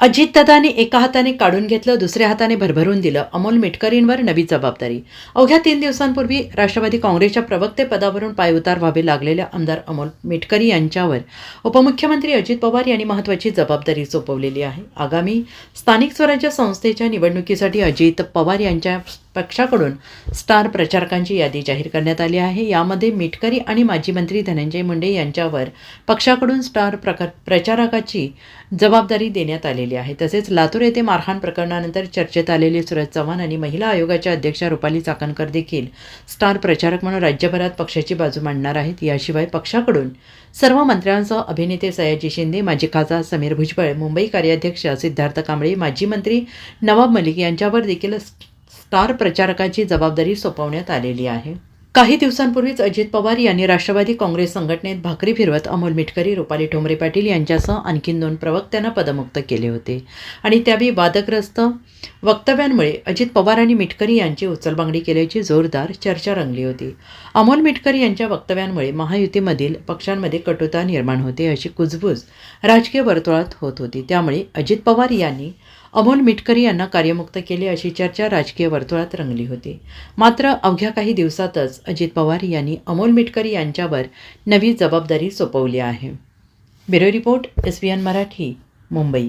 अजितदादांनी एका हाताने काढून घेतलं दुसऱ्या हाताने भरभरून दिलं. अमोल मिटकरींवर नवी जबाबदारी. अवघ्या तीन दिवसांपूर्वी राष्ट्रवादी काँग्रेसच्या प्रवक्ते पदावरून पायउतार व्हावे लागलेल्या आमदार अमोल मिटकरी यांच्यावर उपमुख्यमंत्री अजित पवार यांनी महत्त्वाची जबाबदारी सोपवलेली आहे. आगामी स्थानिक स्वराज्य संस्थेच्या निवडणुकीसाठी अजित पवार यांच्या पक्षाकडून स्टार प्रचारकांची यादी जाहीर करण्यात आली आहे. यामध्ये मिटकरी आणि माजी मंत्री धनंजय मुंडे यांच्यावर पक्षाकडून स्टार प्रकार प्रचारकाची जबाबदारी देण्यात आलेली आहे. तसेच लातूर येथे मारहाण प्रकरणानंतर चर्चेत आलेले सुरज चव्हाण आणि महिला आयोगाच्या अध्यक्षा रुपाली चाकणकर देखील स्टार प्रचारक म्हणून राज्यभरात पक्षाची बाजू मांडणार आहेत. याशिवाय पक्षाकडून सर्व मंत्र्यांसह अभिनेते सयाजी शिंदे माजी खासदार समीर भुजबळ मुंबई कार्याध्यक्ष सिद्धार्थ कांबळे माजी मंत्री नवाब मलिक यांच्यावर देखील स्टार प्रचारकाची जबाबदारी सोपवण्यात आलेली आहे. काही दिवसांपूर्वीच अजित पवार यांनी राष्ट्रवादी काँग्रेस संघटनेत भाकरी फिरवत अमोल मिटकरी रुपाली ठोंबरे पाटील यांच्यासह आणखीन दोन प्रवक्त्यांना पदमुक्त केले होते. आणि त्यावेळी वादग्रस्त वक्तव्यांमुळे अजित पवार आणि मिटकरी यांची उचलबांगडी केल्याची जोरदार चर्चा रंगली होती. अमोल मिटकरी यांच्या वक्तव्यांमुळे महायुतीमधील पक्षांमध्ये कटुता निर्माण होते अशी कुजबूज राजकीय वर्तुळात होत होती. त्यामुळे अजित पवार यांनी अमोल मिटकरी यांना कार्यमुक्त केले अशी चर्चा राजकीय वर्तुळात रंगली होती. मात्र अवघ्या काही दिवसातच अजित पवार यांनी अमोल मिटकरी यांच्यावर नवी जबाबदारी सोपवली आहे. Bureau report S B N Marathi Mumbai.